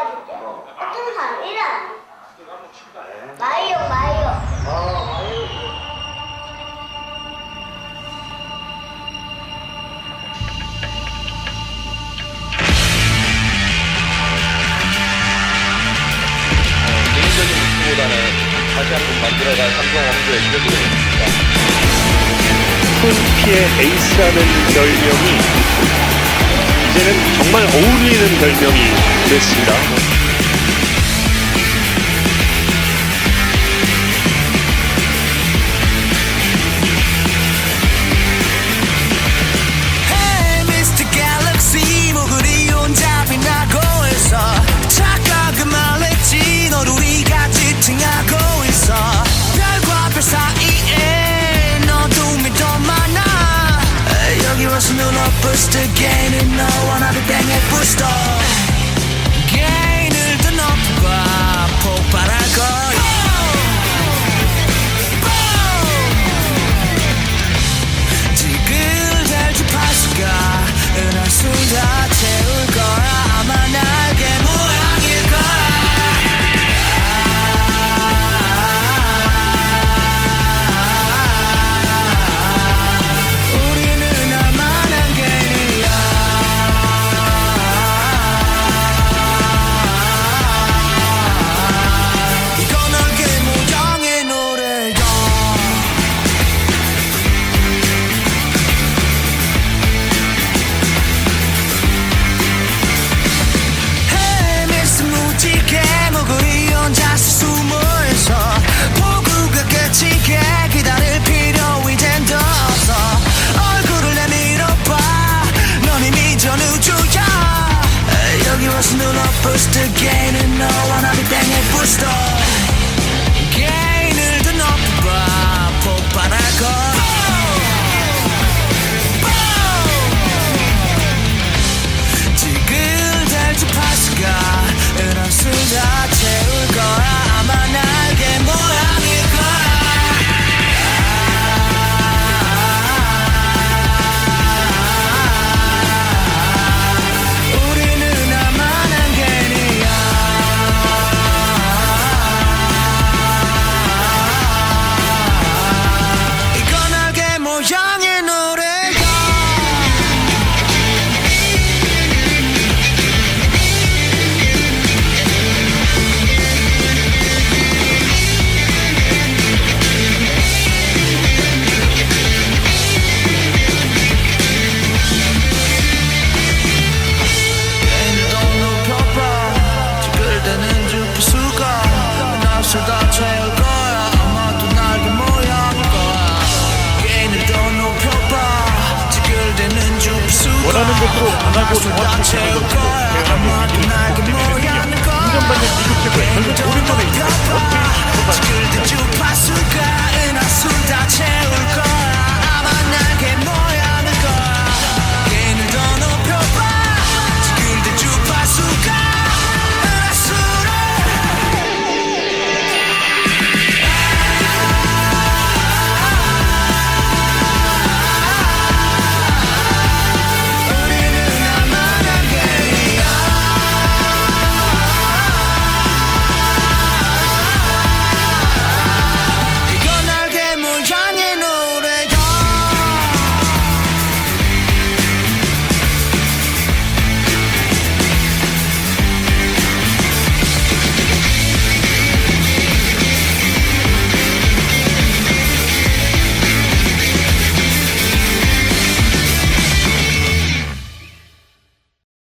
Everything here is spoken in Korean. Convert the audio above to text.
알려줄게. 어떤 사람 일어나. 마이오 마이오. 아, 마이오. 개인적인 목표보다는 다시 한 번 만들어갈 삼성 왕조의 기억이 됩니다. 톤피의 에이스라는 별명이 이제는 정말 어울리는 별명이 됐습니다. 눈을 부스터 게임은 너와 은하수 다 채울 거야. 아마도 날개 모양일 거야? 게임을 더 높여봐. 지글대는 주파수가 원하는 곳으로 은하수 다 정확히 채울 거야. 아마도 대한민국이 날개 모양일 거야. 인정받는 미국 최고의 결국